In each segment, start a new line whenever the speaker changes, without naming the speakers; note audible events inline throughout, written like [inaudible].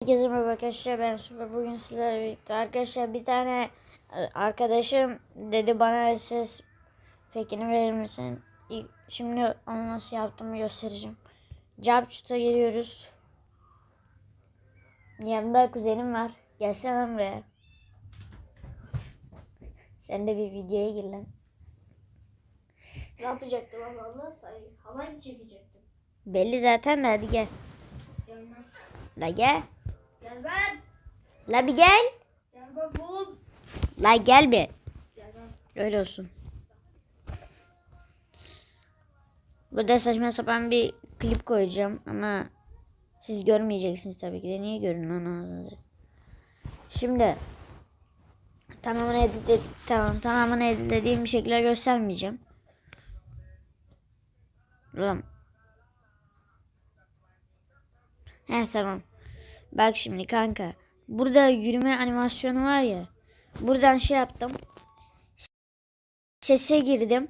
Herkese merhaba arkadaşlar ben Süper bugün sizlerle birlikte arkadaşlar bir tane e, arkadaşım dedi bana ses pekini verir misin? Şimdi onu nasıl yaptığımı göstereceğim. Capçut'a geliyoruz. Yanımda kuzenim var. Gelsene buraya. Sen de bir videoya gir lan.
Ne yapacaktım ama Allah say. Halay mı çekecektim?
Belli zaten de hadi gel.
Gelmem.
La gel.
Gelmem.
La bir gel.
Gelmem oğlum.
La gel bir.
Gelmem.
Öyle olsun. Burada saçma sapan bir klip koyacağım ama siz görmeyeceksiniz tabii ki de. Niye görün lan ağzınızı? Şimdi tamamını editle tamam tamamını editlediğim bir şekilde göstermeyeceğim. Ulan. He tamam. Bak şimdi kanka. Burada yürüme animasyonu var ya. Buradan şey yaptım sese girdim.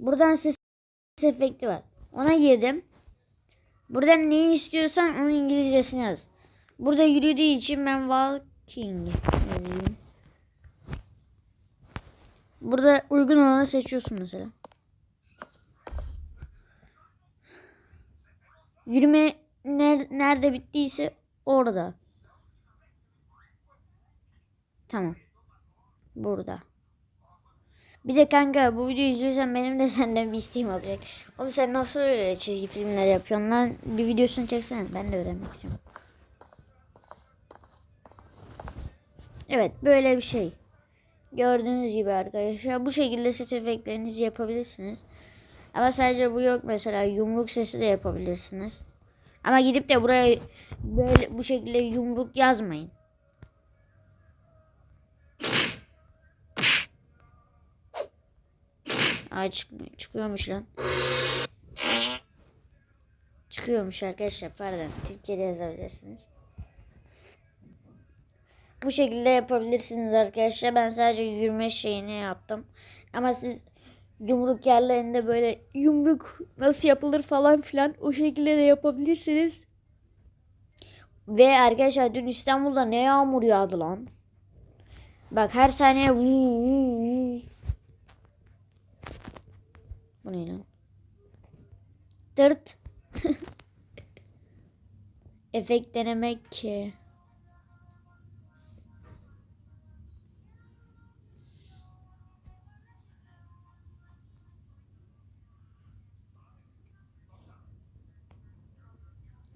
Buradan ses efekti var. Ona girdim. Buradan neyi istiyorsan onun İngilizcesini yaz. Burada yürüdüğü için ben walking. Burada uygun olanı seçiyorsun mesela. Yürüme ner- nerede bittiyse orada. Tamam. Burada. Bir de kanka bu videoyu izliyorsan benim de [laughs] senden bir isteğim olacak. Oğlum sen nasıl öyle çizgi filmler yapıyorsun lan? Bir videosunu çeksene. Ben de öğrenmek istiyorum. Evet böyle bir şey. Gördüğünüz gibi arkadaşlar bu şekilde ses efektlerinizi yapabilirsiniz. Ama sadece bu yok mesela yumruk sesi de yapabilirsiniz. Ama gidip de buraya böyle bu şekilde yumruk yazmayın. Aa çıkmıyor. Çıkıyormuş lan. Çıkıyormuş arkadaşlar. Pardon. Türkçe'de yazabilirsiniz. Bu şekilde yapabilirsiniz arkadaşlar. Ben sadece yürüme şeyini yaptım. Ama siz yumruk yerlerinde böyle yumruk nasıl yapılır falan filan o şekilde de yapabilirsiniz. Ve arkadaşlar dün İstanbul'da ne yağmur yağdı lan. Bak her saniye. Bu ne lan? Tırt. [laughs] Efekt denemek ki.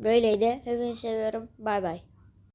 Böyleydi. Hepinizi seviyorum. Bay bay.